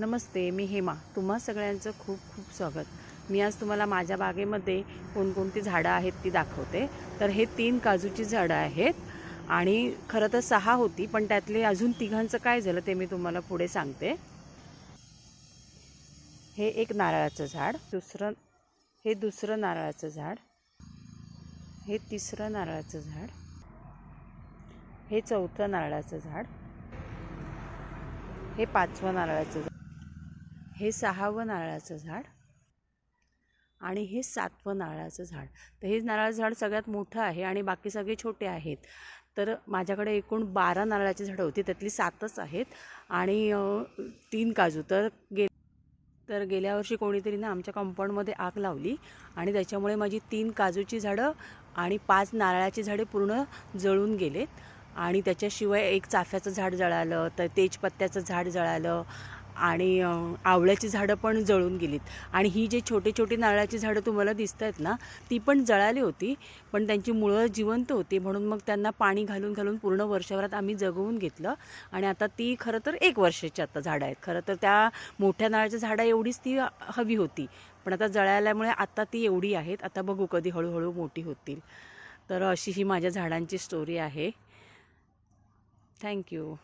नमस्ते मी हेमा. तुम्हा सगळ्यांचं खूप खूप स्वागत. मी आज तुम्हाला माझ्या बागेमध्ये कोणकोणती झाडं आहेत ती दाखवते. तर हे तीन काजूची झाडं आहेत आणि खरं तर सहा होती पण त्यातले अजून तिघांचं काय झालं ते मी तुम्हाला पुढे सांगते. हे एक नारळाचं झाड दुसरं हे दुसरं नारळाचं झाड हे तिसरं नारळाचं झाड हे चौथं नारळाचं झाड हे पाचवं नारळाचं झाड. हे सहावं नारळाचं झाड आणि हे सातवं नारळाचं झाड. तर हे नारळाचं झाड सगळ्यात मोठं आहे आणि बाकी सगळे छोटे आहेत. तर माझ्याकडे एकूण बारा नारळाची झाडं होती. त्यातली सातच आहेत आणि तीन काजू. तर गे तर गेल्या वर्षी कोणीतरी ना आमच्या कंपाऊंडमध्ये आग लावली आणि त्याच्यामुळे माझी तीन काजूची झाडं आणि पाच नारळाची झाडे पूर्ण जळून गेलेत. आणि त्याच्याशिवाय एक चाफ्याचं झाड जळालं तर तेजपत्त्याचं झाड जळालं आणि आवळ्याची झाडं पण जळून गेलीत. आणि ही जे छोटे छोटे नारळाची झाडं तुम्हाला दिसत आहेत ना ती पण जळाली होती पण त्यांची मुळं जिवंत होती म्हणून मग त्यांना पाणी घालून घालून पूर्ण वर्षभरात आम्ही जगवून घेतलं. आणि आता ती खरं तर एक वर्षाची आता झाडं आहेत. खरं तर त्या मोठ्या नारळाच्या झाडा एवढीच ती हवी होती. पण आता जळाल्यामुळे आता ती एवढी आहेत. आता बघू कधी हळूहळू मोठी होतील. तर अशी ही माझ्या झाडांची स्टोरी आहे. थँक्यू